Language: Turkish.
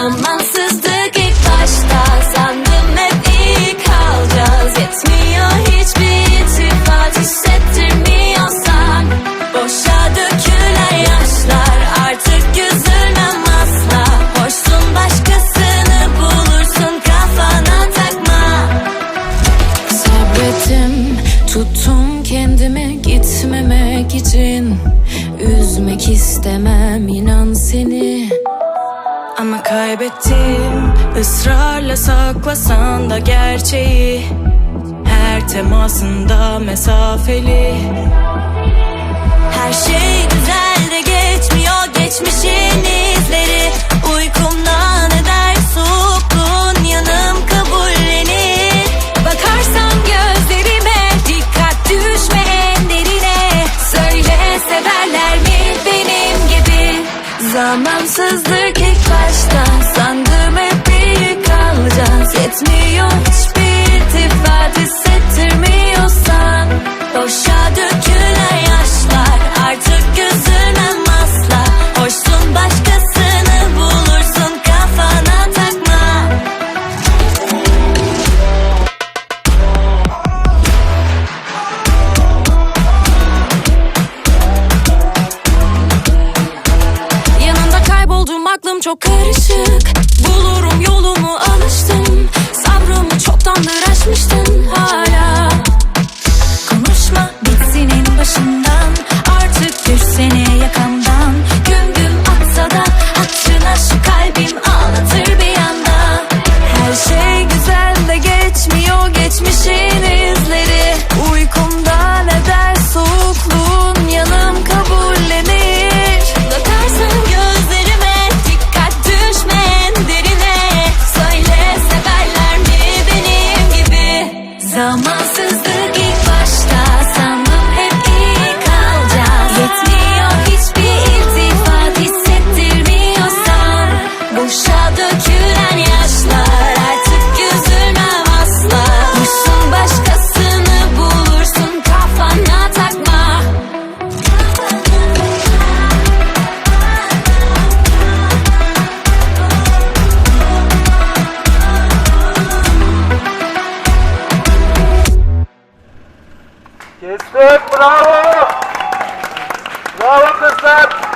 Zamansızlık ilk başta. Sandım hep iyi kalacağız. Yetmiyor hiçbir itifat hissettirmiyorsan Boşa dökülen yaşlar. Artık üzülmem asla. Hoşsun başkasını bulursun kafana takma. Sabrettim tuttum kendime gitmemek için. Üzmek istemem inan seni. Ama kaybettim. Israrla saklasan da gerçeği. Her temasında mesafeli. Yandık ilk başta Sandım hep iyi kalacağız. Yetmiyor hiç çok karışık. Bu Istek bravo. Bravo kızlar.